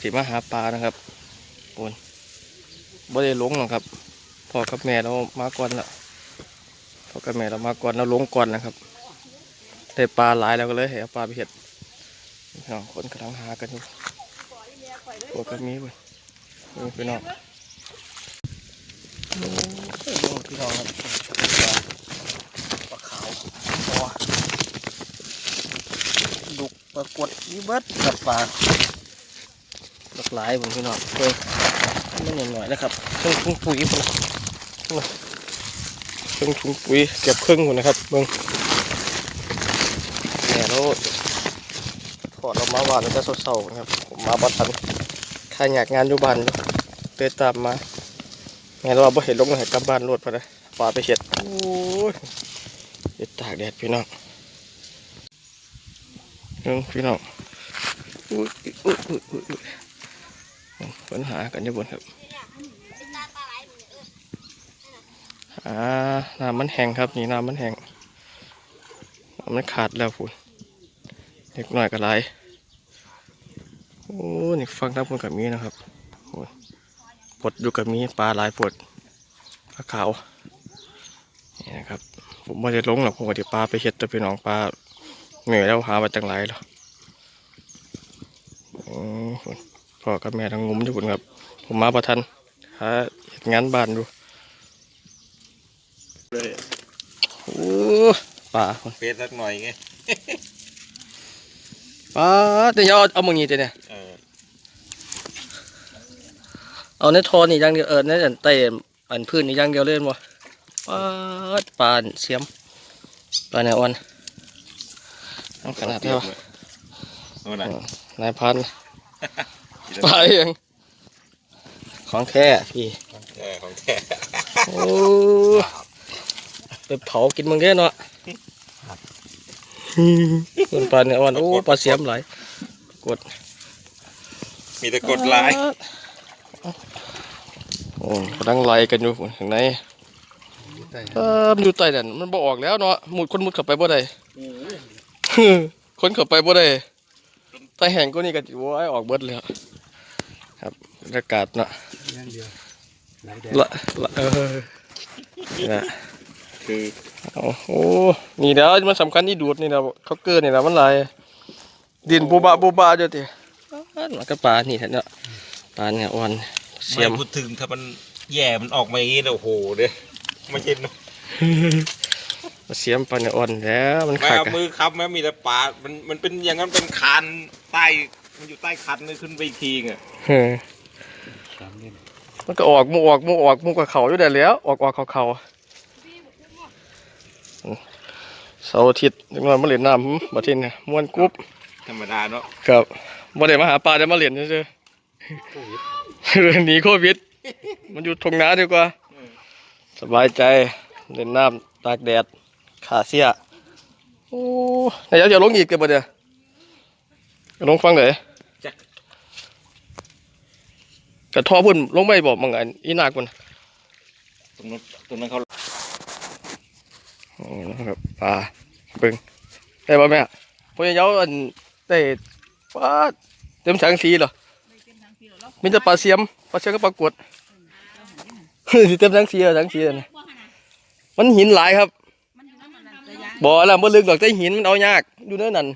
สิมาหาปลานะครับปนบ่ได้ลงหรอกครับพ่อกับแม่เรามาก่อนละพ่อกับแม่เรามาก่อนเราลงก่อนนะครับได้ปลาหลายแล้วก็เลยให้ปลาไปเห็ดน้องคนกำลังหากันอยู่พวกกับมีเว้ยนี่พี่น้องโอ้ยพี่น้องครับปลาขาวตัวดุกปรากฏยีเบิดกับปลา หลายผมพี่น้องเพิ่งมันหน่อยๆนะครับเครื่องถุงปุ๋ยผมเครื่องถุงปุ๋ยเก็บเครื่องหมดนะครับเบิ่งเนี่ยเราถอดออกมาหวานแล้วจะเศร้าๆนะครับผมมาบัดทันข้าอยากงานอยู่บ้านเดินตามมาแม่เราบ่เห็นลงเลยกลับบ้านรถไปเลยปลาไปเห็ดโอ้ยเด็ดตากแดดพี่น้องเอิ้งพี่น้องอุ้ยอุ้ยอุ้ยอุ้ยอุ้ย ปัญหากันอยู่บนครับอ่าน้ำมันแห้งครับนี่น้ำมันแห้งน้ำมันขาดแล้วพุ่นเล็กหน่อยก็ไหลโอ้นี่ฟังทั้งพุ่นกับมีนะครับปดอยู่กับมีปลาหลายปดปลาขาวนี่นะครับผมไม่ได้ลงหรอกผมก็จะปลาไปเห็ดแตัวพี่น้องปลาเหนื่อยแล้วหามาจังไรแล้วอืม พ่อกับแม่ทั้งงุ้มอยู่คนครับ ผมมาประทันหาเฮ็ดงานบ้านดูเลยโอ้ป่าคนเฟซสักหน่อยไงป่าเดี๋ยวเอาเอามึงงี้เดี๋ยวเนี่ยเออเอาในทอนี่อย่างเดียวเออในอันไต่อันพื้นนี่อย่างเดียวเล่นบ่ป่าดปลาเสียมปลาแนวอ่อนเอาขนาดเท่าเอาหน่อยนายพันธุ์ ปลาเองของแค่พี่เออของแท้โอ้ไปเผากินมึงได้เนาะส่วนปลาเนี่ยอ่อนโอ้ปลาเสียมหลายกด มีแต่กดไลค์โอ้กำลังไล่กันอยู่ข้างในเออมันอยู่ใต้นั่นมันบ่ออกแล้วเนาะมุดคนมุดเข้าไปบ่ได้คนเข้าไปบ่ได้ใต้แห่งก็นี่ก็โว้ยออกเบิดเลย ครับครับบรรยากาศเนาะอย่างเดียวหลายแดดละละเออนี่นะคือโอ้โหนี่แล้วมันสำคัญที่ดูดนี่นะเขาเกินนี่นะมันไหลายดินบูบะบูบะเจ้าติมันก็ปลานี่แท้เนาะปลาเนี่ยอ่อนเสีเสียยมมพูดถึงถ้ามันแย่มันออกมาอย่างนี้นะโอ้โหเด้อไม่ใช่เนอะเสียมปลาเนี่ยอ่อนแล้วมันไม่ขาดเอากันมือค้ำแม้มีแต่ปลามันมันเป็นอย่างนั้นเป็นคานใต้ มันอยู่ใต้คันเลยขึ้นไปอีกทีไงเออสามเล่มมันก็ออกหมูออกหมูออกหมูกับเขาอยู่ได้แล้ว ออกออกเขาเขาเสาร์อาทิตย์นึกว่ามาเล่นน้ำบัดทีเนี่ยม่วนกรุ๊บธรรมดาเนาะครับบ่ได้มาหาปลาได้มาเล่นซื่อโควิดๆหนีโควิด มันอยู่ทงนาดีกว่า สบายใจเล่นน้ำตากแดดขาเสียโอ้นายอยากจะลงอีกกันบ่เนี่ยจะลงฟังเลย กระท่อพุ่นลงไปบอกมังอันอีนากพุ่นตรงนั้นตรงนั้นเขาโอ้นะครับปลาเบิ่งได้บ่แม่พวกเยาอันได้ปลาเต็มถังสีเหรอมีแต่ปลาเสียมปลาเสียมก็ปลากวดสิเต็มถังสีเหรอถังสีเลยนะมันหินหลายครับบ่อละบ่ลึกดอกแต่หินมันเอายากอยู่เนื้อนั่น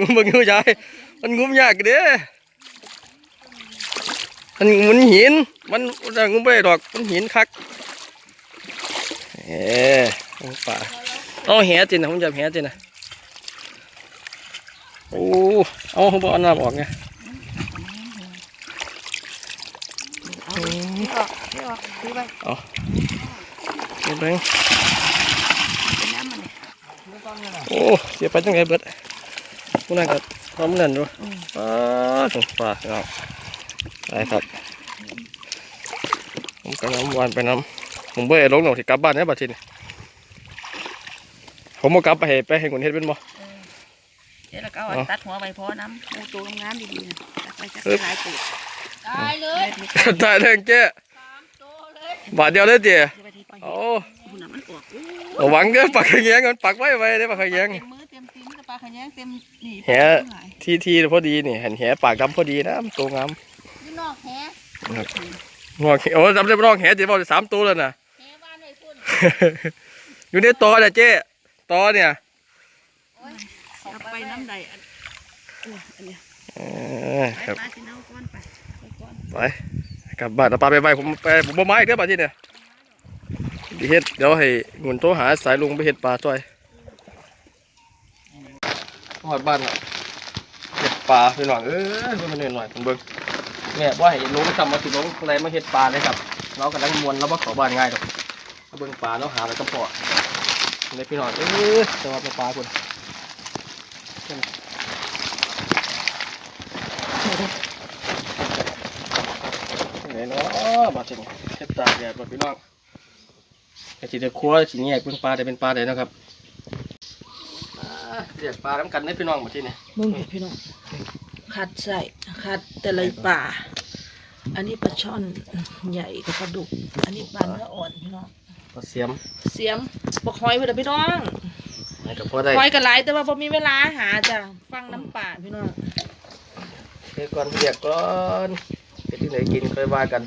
งุมเบิ่งอยู่ยาย มันงุมยากเด้มันมันหิน มันมันงุมบ่ไปดอก มันหินคัก เอ้ป่าเอาแหจินนะผมจับแหจินนะโอ้เอาผมบอกเอาน้ำออกไงเอาเดี๋ยวเบิ่งโอ้เสียไปจังไงเบิดผู้นั้นก็ ทำนั่นด้วยป้าถึงป่าเอาไปครับ ผมก็น้ำหวานไปน้ำผมเบื่อลงหนองที่กลับบ้านเนี่ยบัดทีนี้ผมมากลับไปให้ไปให้คนเฮ็ดเป็นบ่เดี๋ยวเราก็เอาอันตัดหัวไปพอน้ำปูตัวงามๆดีๆนะตัดไปจักหลายปูตายเลยตายเลยเจ๊สามตัวเลยบาทเดียวเลยเจ๊เดี๋ยวไปที่ปล่อยโอ้ปูน้ำมันออกอู้ระวังเด้อปักขะแยงมันปักไว้ไว้เด้อปักขะแยง ขะแยงเต็มนี่แหที่ที่พอดีนี่เห็นแหปากดำพอดีนะมันตัวงามอยู่นอกแหงอกโอ้จำได้บ่น้องแหจะบอกได้สามตัวแล้วนะแหบ้านไว้พุ่นอยู่ในตอเนี่ยเจ๊ตอเนี่ยเอาไปน้ำใดอันอันเนี้ยอันเนี้ยเออไปครับปลาสิเอาก้อนไปไปก้อนไปกลับบ้านเอาปลาไปไว้ผมไปผมบ่ไม้เด้อบ้านที่เนี่ยดิเฮ็ดเดี๋ยวให้หมุนโทรหาสายลุงไปเฮ็ดปลาจ้อย หอดบ้านอะเฮ็ดปลาพี่น้องเอ้ยเบิ่งมันหน่อยๆผมเบิ่งแม่ว่าให้ลุงทำมาสิลงอะไรมาเฮ็ดปลาเลยครับเรากำลังมวนเราบ่เข้าบ้านง่ายดอกเบิ่งปลาเราหาแล้วก็พอเลยพี่น้องเอ้ยจะว่าปลาพุ่นไหนเนาะบาดเจ็บเจ็บตาแดดบาดพี่น้องไอ้ที่เดือครัวสีแยกเป็นปลาได้เป็นปลาได้เนะครับ เรียกปลาน้ำกันได้พี่น้องมาที่นี่มึงพี่น้องคัดใส่คัดแต่ละป่าอันนี้ปลาช่อนใหญ่กับปลาดุก อันนี้ปลาเนื้ออ่อนพี่น้องปลาเสียม เสียมปลาหอยไปเด้อพี่น้องให้กับพ่อได้หอยกับหลายแต่ว่าพอมีเวลาหาจ้ะฟังน้ำป่าพี่น้องเรียกก่อนเรียกก่อนไปที่ไหนกินค่อยว่ากัน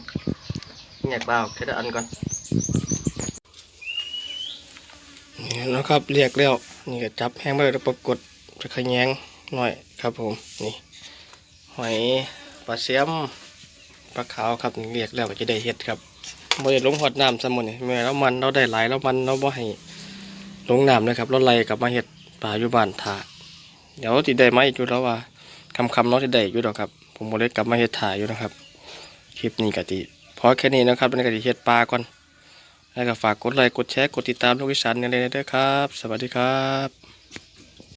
แยกปลาออกแค่ละอันก่อนนี่นะครับเรียกแล้ว นี่ก็จับแห้งไปแล้วปรากฏจะขยงหน่อยครับผมนี่หอยปลาเสียมปลาขาวครับนี่เรียกแล้วก็จะได้เห็ดครับบ่ได้ลงหอดน้ำสมุนนี่แม่แล้วมันเราได้หลายแล้วมันเราบ่ให้ลงน้ำนะครับเราไล่กลับมาเห็ดปลาอยู่บ้านถาเดี๋ยวติดได้มาอีกอยู่แล้วว่าคำคำเนาติดได้อยู่ดอกครับ ผมบ่ได้กลับมาเห็ดถ่ายอยู่นะครับคลิปนี้กะติพอแค่นี้นะครับเป็นกะติเห็ดปลาก่อน แล้วก็ฝากกดไลค์กดแชร์กดติดตามลูกอีสานในเลยเด้ครับ สวัสดีครับ